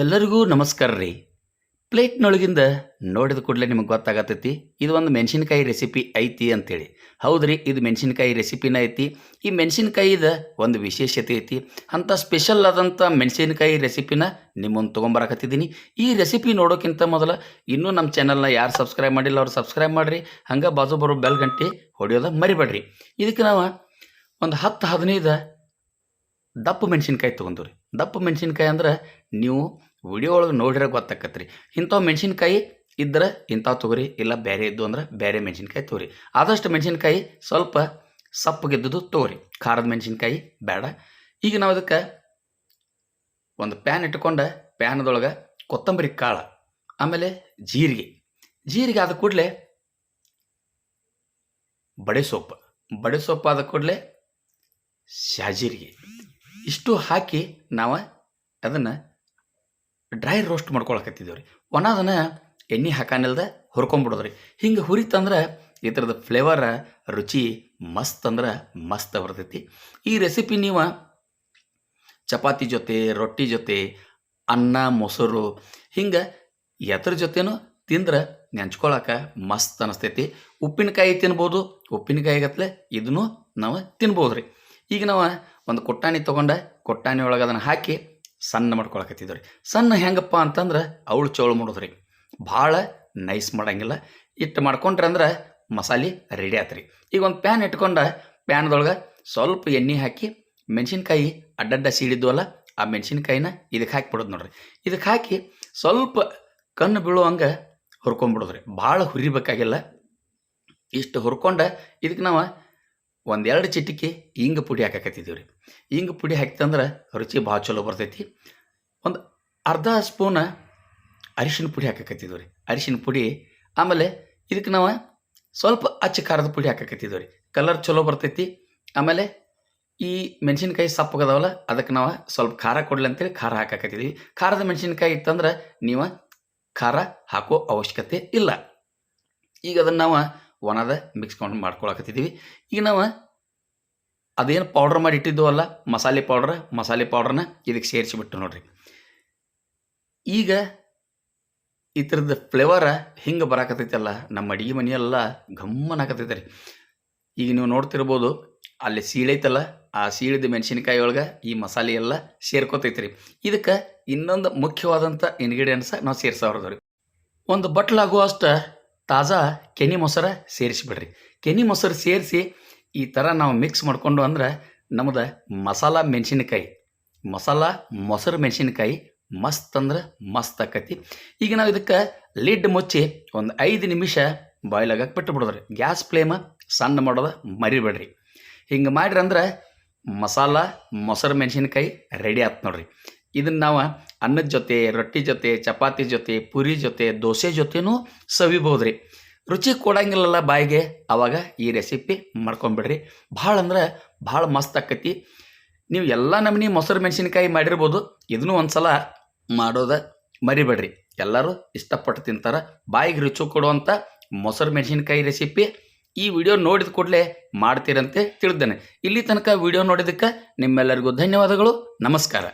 ಎಲ್ಲರಿಗೂ ನಮಸ್ಕಾರ ರೀ. ಪ್ಲೇಟ್ನೊಳಗಿಂದ ನೋಡಿದ ಕೂಡಲೇ ನಿಮಗೆ ಗೊತ್ತಾಗತ್ತೈತಿ, ಇದು ಒಂದು ಮೆಣಸಿನ್ಕಾಯಿ ರೆಸಿಪಿ ಐತಿ ಅಂತೇಳಿ. ಹೌದ್ರಿ, ಇದು ಮೆಣಸಿನ್ಕಾಯಿ ರೆಸಿಪಿನ ಐತಿ. ಈ ಮೆಣಸಿನ್ಕಾಯಿದ ಒಂದು ವಿಶೇಷತೆ ಐತಿ ಅಂಥ ಸ್ಪೆಷಲ್ ಆದಂಥ ಮೆಣಸಿನ್ಕಾಯಿ ರೆಸಿಪಿನ ನಿಮ್ಮನ್ನು ತೊಗೊಂಬರಕತ್ತಿದ್ದೀನಿ. ಈ ರೆಸಿಪಿ ನೋಡೋಕ್ಕಿಂತ ಮೊದಲು ಇನ್ನೂ ನಮ್ಮ ಚಾನಲ್ನ ಯಾರು ಸಬ್ಸ್ಕ್ರೈಬ್ ಮಾಡಿಲ್ಲ ಅವ್ರು ಸಬ್ಸ್ಕ್ರೈಬ್ ಮಾಡಿರಿ, ಹಂಗೆ ಬಾಜು ಬರೋ ಬೆಲ್ ಗಂಟೆ ಹೊಡೆಯೋದ ಮರಿಬೇಡ್ರಿ. ಇದಕ್ಕೆ ನಾವು ಒಂದು ಹತ್ತು ಹದಿನೈದು ದಪ್ಪ ಮೆಣಸಿನ್ಕಾಯಿ ತೊಗೊಂಡ್ರಿ ದಪ್ಪ ಮೆಣಸಿನ್ಕಾಯಿ ಅಂದ್ರೆ ನೀವು ವಿಡಿಯೋ ಒಳಗೆ ನೋಡಿದ್ರೆ ಗೊತ್ತಾಕತ್ರಿ. ಇಂಥವು ಮೆಣಸಿನ್ಕಾಯಿ ಇದ್ರೆ ಇಂಥವು ತೊಗರಿ, ಇಲ್ಲ ಬೇರೆ ಇದ್ದು ಅಂದ್ರೆ ಬೇರೆ ಮೆಣಸಿನ್ಕಾಯಿ ತೊಗರಿ. ಆದಷ್ಟು ಮೆಣಸಿನ್ಕಾಯಿ ಸ್ವಲ್ಪ ಸಪ್ಪಗೆದ್ದು ತೊಗರಿ. ಖಾರದ ಮೆಣಸಿನ್ಕಾಯಿ ಬೇಡ. ಈಗ ನಾವು ಅದಕ್ಕೆ ಒಂದು ಪ್ಯಾನ್ ಇಟ್ಕೊಂಡು ಪ್ಯಾನ್ದೊಳಗೆ ಕೊತ್ತಂಬರಿ ಕಾಳು, ಆಮೇಲೆ ಜೀರಿಗೆ. ಜೀರಿಗೆ ಆದ ಕೂಡಲೇ ಬಡೆ ಸೊಪ್ಪು. ಬಡೆ ಸೊಪ್ಪು ಆದ ಕೂಡಲೇ ಶಾಜೀರಿಗೆ ಇಷ್ಟು ಹಾಕಿ ನಾವು ಅದನ್ನು ಡ್ರೈ ರೋಸ್ಟ್ ಮಾಡ್ಕೊಳಕತ್ತಿದ್ದೇವೆ ರೀ ಒಣ ಅದನ್ನು ಎಣ್ಣೆ ಹಾಕಾನಿಲ್ದ ಹುರ್ಕೊಂಬಿಡೋದ್ರಿ. ಹಿಂಗೆ ಹುರಿತಂದ್ರೆ ಈ ಥರದ ಫ್ಲೇವರ ರುಚಿ ಮಸ್ತ್ ಅಂದ್ರೆ ಮಸ್ತ್ ಬರ್ತೈತಿ. ಈ ರೆಸಿಪಿ ನೀವು ಚಪಾತಿ ಜೊತೆ, ರೊಟ್ಟಿ ಜೊತೆ, ಅನ್ನ, ಮೊಸರು ಹಿಂಗೆ ಎದ್ರ ಜೊತೆನೂ ತಿಂದ್ರೆ ನೆಂಚ್ಕೊಳಕ್ಕೆ ಮಸ್ತ್ ಅನಿಸ್ತೈತಿ. ಉಪ್ಪಿನಕಾಯಿ ತಿನ್ಬೋದು, ಉಪ್ಪಿನಕಾಯಿಗತ್ಲೆ ಇದನ್ನು ನಾವು ತಿನ್ಬೋದು ರೀ ಈಗ ನಾವು ಒಂದು ಕೊಟ್ಟಾಣಿ ತೊಗೊಂಡು, ಕೊಟ್ಟಾಣಿ ಒಳಗೆ ಅದನ್ನು ಹಾಕಿ ಸಣ್ಣ ಮಾಡ್ಕೊಳಕತ್ತಿದ್ವಿ ರೀ. ಸಣ್ಣ ಹೆಂಗಪ್ಪ ಅಂತಂದ್ರೆ ಅವಳು ಚೋಳು ಮಾಡೋದ್ರಿ. ಭಾಳ ನೈಸ್ ಮಾಡಂಗಿಲ್ಲ. ಇಟ್ಟು ಮಾಡ್ಕೊಂಡ್ರೆ ಅಂದ್ರೆ ಮಸಾಲೆ ರೆಡಿ ಆತ್ರಿ. ಈಗ ಒಂದು ಪ್ಯಾನ್ ಇಟ್ಕೊಂಡು ಪ್ಯಾನ್ದೊಳಗೆ ಸ್ವಲ್ಪ ಎಣ್ಣೆ ಹಾಕಿ ಮೆಣಸಿನ್ಕಾಯಿ ಅಡ್ಡಡ್ಡ ಸೀಳಿದ್ವಲ್ಲ ಆ ಮೆಣಸಿನ್ಕಾಯಿನ ಇದಕ್ಕೆ ಹಾಕಿಬಿಡೋದು ನೋಡ್ರಿ. ಇದಕ್ಕೆ ಹಾಕಿ ಸ್ವಲ್ಪ ಕಣ್ಣು ಬೀಳುವಂಗೆ ಹುರ್ಕೊಂಬಿಡೋದ್ರಿ ಭಾಳ ಹುರಿಬೇಕಾಗಿಲ್ಲ. ಇಷ್ಟು ಹುರ್ಕೊಂಡು ಇದಕ್ಕೆ ನಾವು ಒಂದೆರಡು ಚಿಟಿಕೆ ಹಿಂಗೆ ಪುಡಿ ಹಾಕಕತ್ತಿದ್ದೀವಿ ರೀ ಇಂಗು ಪುಡಿ ಹಾಕ್ತಂದ್ರೆ ರುಚಿ ಭಾಳ ಚಲೋ ಬರ್ತೈತಿ. ಒಂದು ಅರ್ಧ ಸ್ಪೂನ ಅರಿಶಿನ ಪುಡಿ ಹಾಕಕತ್ತಿದ್ದೀವಿ ರೀ ಅರಿಶಿನ ಪುಡಿ ಆಮೇಲೆ ಇದಕ್ಕೆ ನಾವು ಸ್ವಲ್ಪ ಅಚ್ಚ ಖಾರದ ಪುಡಿ ಹಾಕಕತ್ತಿದ್ದೀವಿ ರೀ ಕಲರ್ ಚಲೋ ಬರ್ತೈತಿ. ಆಮೇಲೆ ಈ ಮೆಣಸಿನ್ಕಾಯಿ ಸಪ್ಪಗದವಲ್ಲ ಅದಕ್ಕೆ ನಾವು ಸ್ವಲ್ಪ ಖಾರ ಕೊಡ್ಲಿ ಅಂತೇಳಿ ಖಾರ ಹಾಕಕತ್ತಿದ್ದೀವಿ. ಖಾರದ ಮೆಣಸಿನ್ಕಾಯಿ ಇತ್ತಂದ್ರೆ ನೀವು ಖಾರ ಹಾಕೋ ಅವಶ್ಯಕತೆ ಇಲ್ಲ. ಈಗ ಅದನ್ನು ನಾವು ಒಣದ ಮಿಕ್ಸ್ಕೊಂಡು ಮಾಡ್ಕೊಳಕತ್ತಿದ್ದೀವಿ. ಈಗ ನಾವು ಅದೇನು ಪೌಡ್ರ್ ಮಾಡಿ ಇಟ್ಟಿದ್ದೀವಲ್ಲ, ಮಸಾಲೆ ಪೌಡ್ರ್ ಮಸಾಲೆ ಪೌಡ್ರನ್ನ ಇದಕ್ಕೆ ಸೇರಿಸಿಬಿಟ್ಟು ನೋಡ್ರಿ. ಈಗ ಈ ಥರದ ಫ್ಲೇವರ ಹಿಂಗೆ ಬರಾಕತ್ತೈತಲ್ಲ, ನಮ್ಮ ಅಡಿಗೆ ಮನೆಯೆಲ್ಲ ಗಮ್ಮನಾಕತ್ತೈತೆ ರೀ. ಈಗ ನೀವು ನೋಡ್ತಿರ್ಬೋದು, ಅಲ್ಲಿ ಸೀಳೈತಲ್ಲ ಆ ಸೀಳಿದ ಮೆಣಸಿನ್ಕಾಯಿ ಒಳಗೆ ಈ ಮಸಾಲೆ ಎಲ್ಲ ಸೇರ್ಕೋತೈತೆ ರೀ. ಇದಕ್ಕೆ ಇನ್ನೊಂದು ಮುಖ್ಯವಾದಂಥ ಇಂಗ್ರೀಡಿಯೆಂಟ್ಸ ನಾವು ಸೇರಿಸೋರ್ದು ರೀ. ಒಂದು ಬಟ್ಲಾಗುವಷ್ಟು ತಾಜಾ ಕೆನಿ ಮೊಸರು ಸೇರಿಸಿಬಿಡ್ರಿ. ಕೆನಿ ಮೊಸರು ಸೇರಿಸಿ ಈ ಥರ ನಾವು ಮಿಕ್ಸ್ ಮಾಡಿಕೊಂಡು ಅಂದ್ರೆ ನಮ್ದು ಮಸಾಲ ಮೆಣಸಿನಕಾಯಿ. ಮಸಾಲ ಮೊಸರು ಮೆಣಸಿನಕಾಯಿ ಮಸ್ತ್ ಅಂದ್ರೆ ಮಸ್ತ್ ಆಕತಿ. ಈಗ ನಾವು ಇದಕ್ಕೆ ಲಿಡ್ ಮುಚ್ಚಿ ಒಂದು ಐದು ನಿಮಿಷ ಬಾಯ್ಲ್ ಆಗಕ್ಕೆ ಬಿಟ್ಟು ಗ್ಯಾಸ್ ಫ್ಲೇಮ ಸಣ್ಣ ಮಾಡೋದು ಮರಿಬೇಡ್ರಿ. ಹಿಂಗೆ ಮಾಡ್ರಿ ಅಂದ್ರೆ ಮಸಾಲ ಮೊಸರು ಮೆಣಸಿನಕಾಯಿ ರೆಡಿ ಆಯ್ತು ನೋಡ್ರಿ. ಇದನ್ನು ನಾವು ಅನ್ನದ ಜೊತೆ, ರೊಟ್ಟಿ ಜೊತೆ, ಚಪಾತಿ ಜೊತೆ, ಪುರಿ ಜೊತೆ, ದೋಸೆ ಜೊತೆನೂ ಸವಿಬೋದು ರೀ ರುಚಿ ಕೊಡಂಗಿಲ್ಲಲ್ಲ ಬಾಯಿಗೆ. ಆವಾಗ ಈ ರೆಸಿಪಿ ಮಾಡ್ಕೊಂಬಿಡ್ರಿ. ಭಾಳ ಅಂದ್ರೆ ಭಾಳ ಮಸ್ತ್ ಆಕತಿ. ನೀವು ಎಲ್ಲ ನಮೂನಿ ಮೊಸರು ಮೆಣಸಿನ್ಕಾಯಿ ಮಾಡಿರ್ಬೋದು. ಇದನ್ನು ಒಂದು ಸಲ ಮಾಡೋದ ಮರಿಬೇಡ್ರಿ. ಎಲ್ಲರೂ ಇಷ್ಟಪಟ್ಟು ತಿಂತಾರೆ. ಬಾಯಿಗೆ ರುಚಿ ಕೊಡುವಂಥ ಮೊಸರು ಮೆಣಸಿನ್ಕಾಯಿ ರೆಸಿಪಿ ಈ ವಿಡಿಯೋ ನೋಡಿದ ಕೂಡಲೇ ಮಾಡ್ತೀರಂತೆ ತಿಳಿದ್ದೇನೆ ಇಲ್ಲಿ ತನಕ ವಿಡಿಯೋ ನೋಡಿದ್ದಕ್ಕೆ ನಿಮ್ಮೆಲ್ಲರಿಗೂ ಧನ್ಯವಾದಗಳು. ನಮಸ್ಕಾರ.